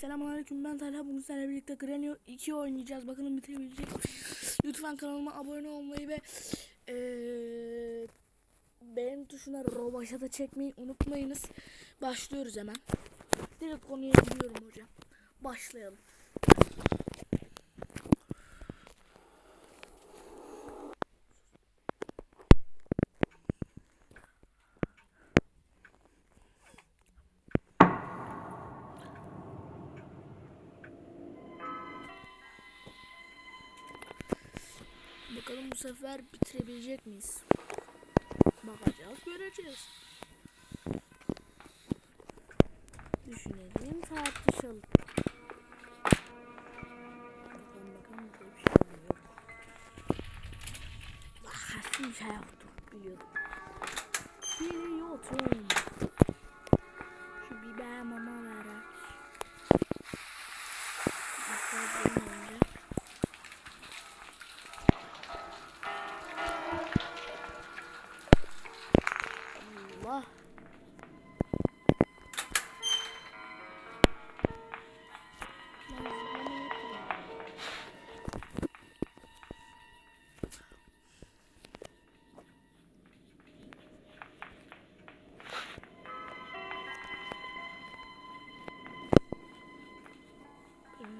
Selamünaleyküm ben Talha. Bugün sizlerle birlikte Granny 2 oynayacağız. Bakalım bitirebilecek? Lütfen kanalıma abone olmayı ve eee beğen tuşuna rovaşa da çekmeyi unutmayınız. Başlıyoruz hemen. Direkt konuya giriyorum hocam. Başlayalım Bu sefer bitirebilecek miyiz? Bakacağız, göreceğiz. Düşünelim, tartışalım. Bakalım bakalım burada bir şey olmuyor. Ah, bir şey yoktu, biliyordum. Biliyordum.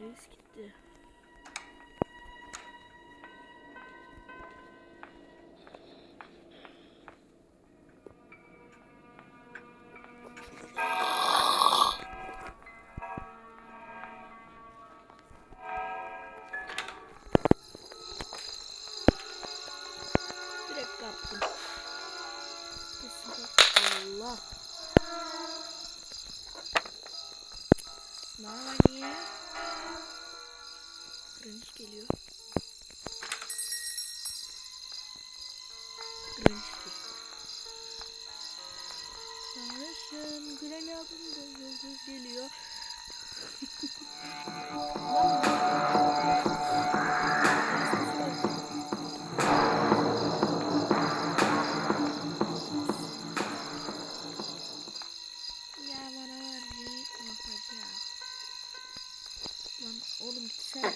Reis gitti. Granny geliyor. Granny geliyor. Sarışın Granny adında yıldız geliyor.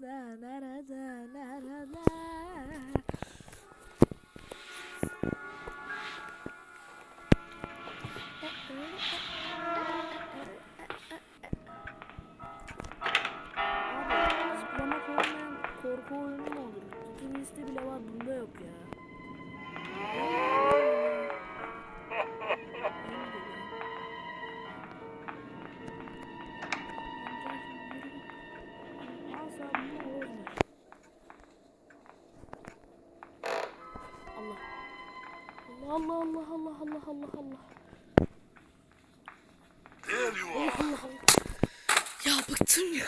Nerede, nerede, nerede? Ya bıktım ya.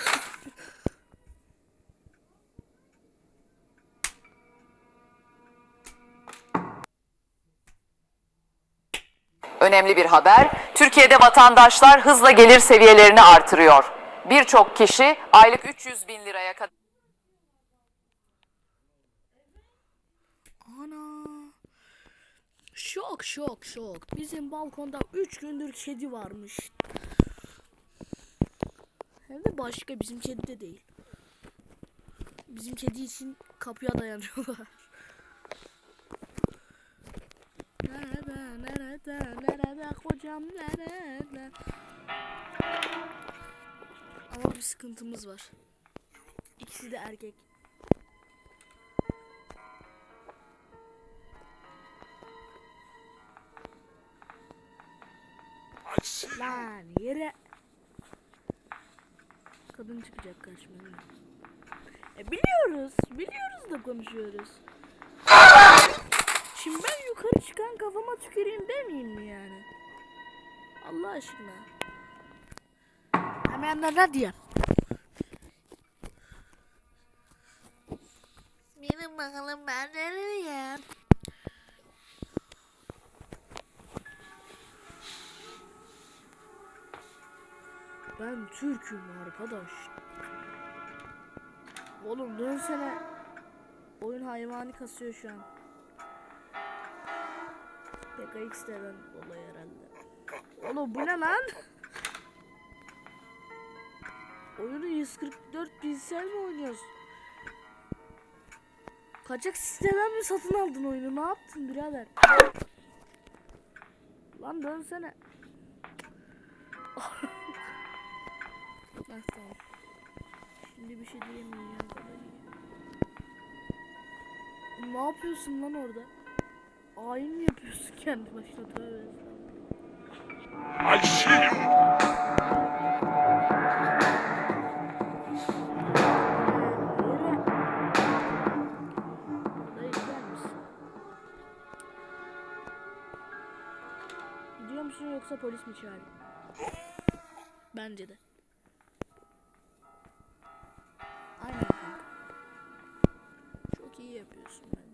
Önemli bir haber, Türkiye'de vatandaşlar hızla gelir seviyelerini artırıyor. Birçok kişi aylık 300 bin liraya kadar Ana. Şok şok şok. Bizim balkonda 3 gündür kedi varmış. Hem de başka bizim kedi de değil. Bizim kedi için kapıya dayanıyorlar. Nerede? nerede, nerede, kocam nerede? Ama bir sıkıntımız var. İkisi de erkek. Lan yere. Kadın çıkacak karşıma. E biliyoruz. Biliyoruz da konuşuyoruz. Şimdi ben yukarı çıkan kafama tüküreyim demeyeyim mi yani? Allah aşkına. Hemen de diyeyim? Benim bakalım ben nereye? Türk'üm arkadaş. Oğlum dönsene. Oyun hayvani kasıyor şu an. PKX'den dolayı herhalde. Oğlum bu ne lan? Oyunu 144 pinsel mi oynuyoruz? Kaçak sistemden mi satın aldın oyunu? Ne yaptın birader? Lan dönsene. Tamam. Şimdi bir şey diyemeyeceğim kadar iyi. Ne yapıyorsun lan orada? Ayin mi yapıyorsun kendi başına tövbe? Gidiyor musun yoksa polis mi çağırayım? Bence de. Yapıyorsun bence.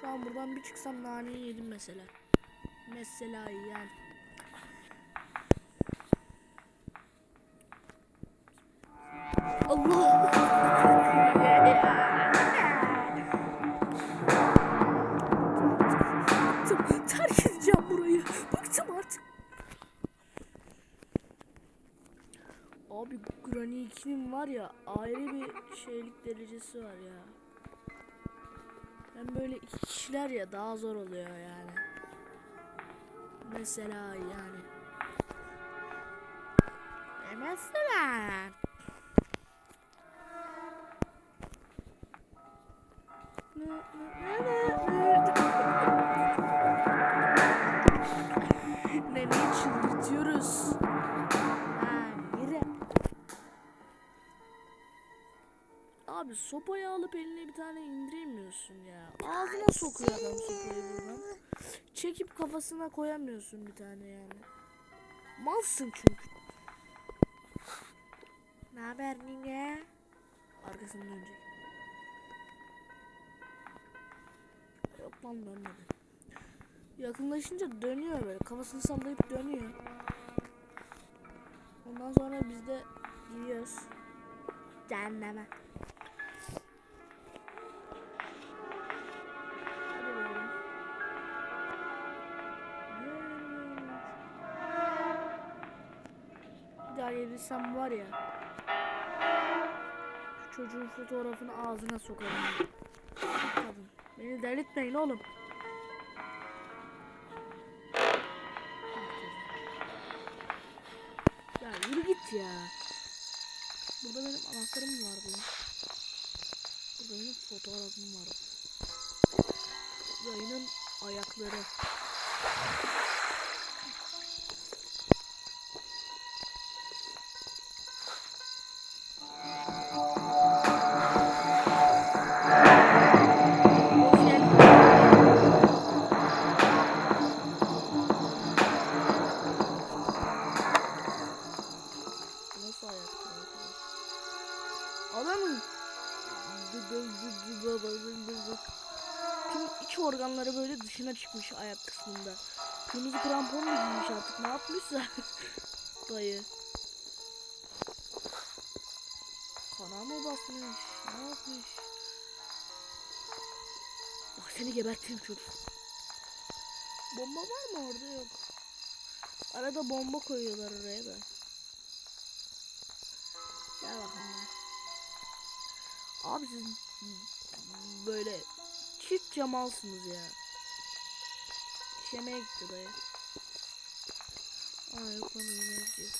Şu an buradan bir çıksam naneyi yedim mesela. Mesela yani. Allah! 2'nin var ya ayrı bir şeylik derecesi var ya. Ben böyle iki kişiler ya daha zor oluyor yani. Mesela yani. Mesela. Sopayı alıp eline bir tane indiremiyorsun ya. Ağzına sokuyor adam sopayı buradan. Çekip kafasına koyamıyorsun bir tane yani. Malsın çünkü. Ne haber Ninge? Arkasını dönecek. Yok lan dönmedi. Yakınlaşınca dönüyor böyle. Kafasını sallayıp dönüyor. Ondan sonra biz de gidiyoruz. Cehenneme. Yedirsem var ya. Şu çocuğun fotoğrafını ağzına sokarım. Kadın. Beni delirtmeyin oğlum. Ya yürü git ya. Burada benim anahtarım vardı lan? Burada benim fotoğrafım var. Yayının ayakları. Ayak kısmında. Kırmızı krampon mu giymiş artık ne yapmışsa dayı. Kana mı basmış? Ne yapmış? Bak seni gebertirim çocuk. Bomba var mı orada yok. Arada bomba koyuyorlar oraya da. Gel bakalım. Abi siz böyle çift camalsınız ya. İşemeye gitti dayı. Ay yok lan yemek yiyor.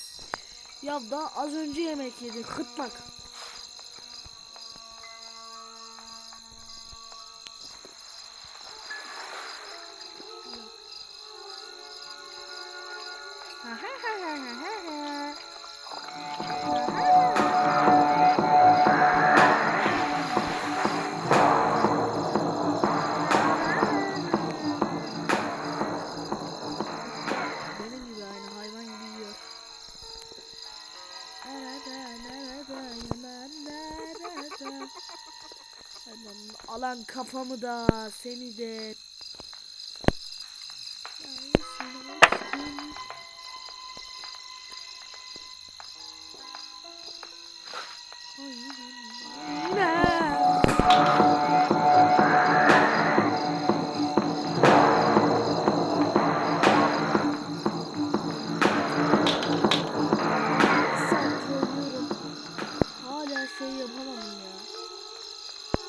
Ya daha az önce yemek yedin kıtmak. Alan kafamı da seni de.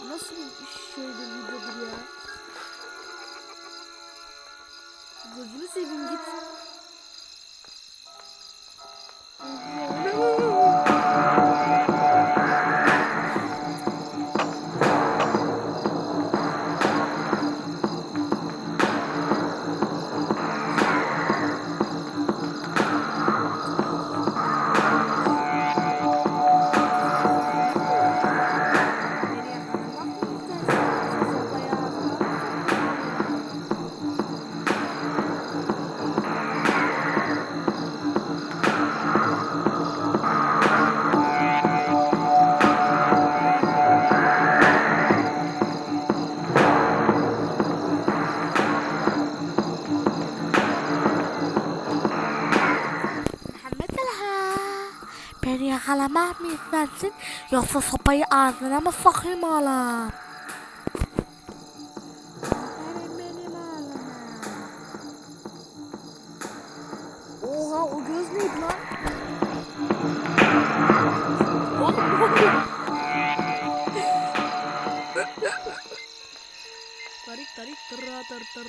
Nasıl bir iş şeydir videodur ya? Gözünü seveyim git. Nereye istersin yoksa sopayı ağzına mı sokayım oğlum? Oha o göz neydi lan? Oğlum ne oluyor? Tarik tarik tırra tır tır.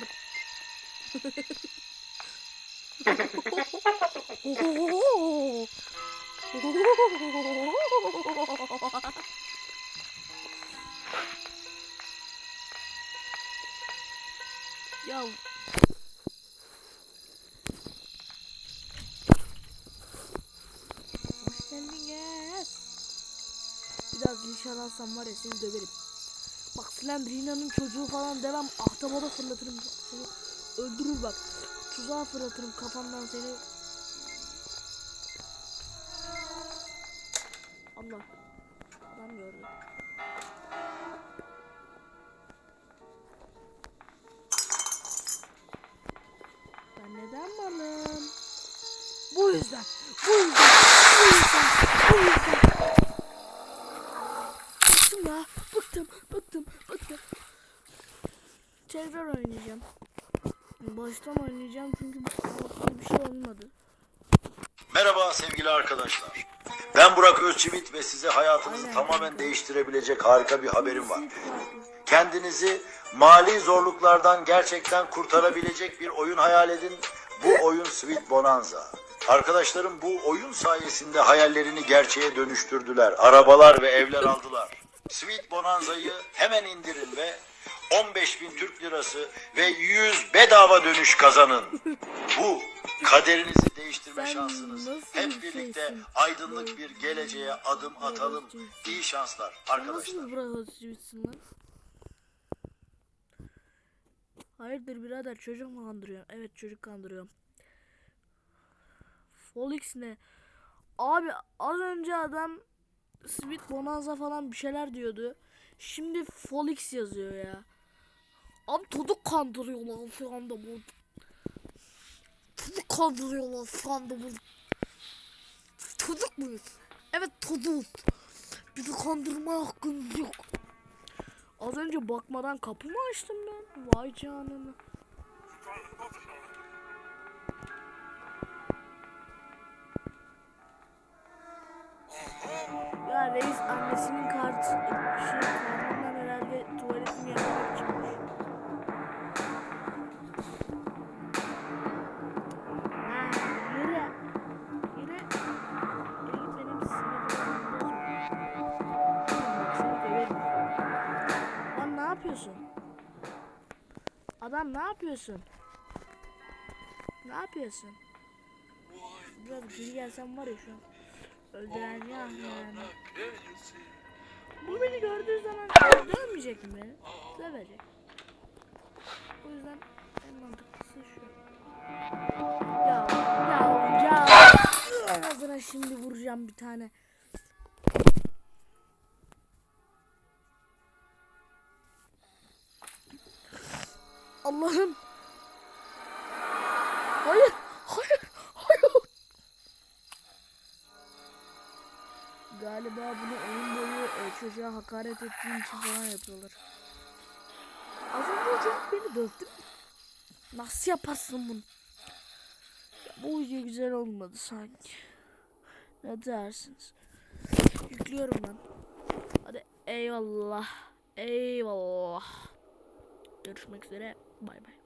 Ohohoho. Ya Hoş geldiniz. Biraz nişan alsam var ya seni döverim. Bak Slenderino'nun çocuğu falan demem ahtapota fırlatırım seni öldürür bak. Tuzağa fırlatırım kafandan seni. Allah. Adam gördü. Ben neden malım? Bu yüzden. Bu yüzden. Bu yüzden. Bu yüzden. Bıktım ya. Bıktım. Bıktım. Bıktım. Tekrar oynayacağım. Baştan oynayacağım çünkü bir şey olmadı. Merhaba sevgili arkadaşlar. Ben Burak Özçivit ve size hayatınızı tamamen değiştirebilecek harika bir haberim var. Kendinizi mali zorluklardan gerçekten kurtarabilecek bir oyun hayal edin. Bu oyun Sweet Bonanza. Arkadaşlarım bu oyun sayesinde hayallerini gerçeğe dönüştürdüler. Arabalar ve evler aldılar. Sweet Bonanza'yı hemen indirin ve 15 bin Türk lirası ve 100 bedava dönüş kazanın. Bu kaderinizi değiştirme şansınız. Hep bir birlikte aydınlık bir geleceğe adım atalım. İyi şanslar arkadaşlar. Nasıl lan? Hayırdır birader çocuk mu kandırıyor? Evet çocuk kandırıyorum. Folix ne? Abi az önce adam Sweet Bonanza falan bir şeyler diyordu. Şimdi Folix yazıyor ya. Abi çocuk kandırıyorlar şu anda bu. Kandırıyorlar bu. Çocuk muyuz? Evet çocuk. Bizi kandırma hakkınız yok. Az önce bakmadan kapı mı açtım ben? Vay canına. Ya reis annesinin kartı şey Adam ne yapıyorsun? Ne yapıyorsun? Biraz geri gelsen var ya şu an. Öldüren ya yani. Bu beni gördüğü zaman dövmeyecek mi beni? Dövecek. O yüzden en mantıklısı şu. Ya ya ya. Ağzına şimdi vuracağım bir tane. Allah'ım. Hayır. Hayır. Hayır. Galiba bunu oyun boyu e, çocuğa hakaret ettiğim için falan yapıyorlar. Az önce çocuk beni dövdü. Nasıl yaparsın bunu? Ya, bu video güzel olmadı sanki. Ne dersiniz? Yüklüyorum ben. Hadi eyvallah. Eyvallah. Görüşmek üzere. Bye bye.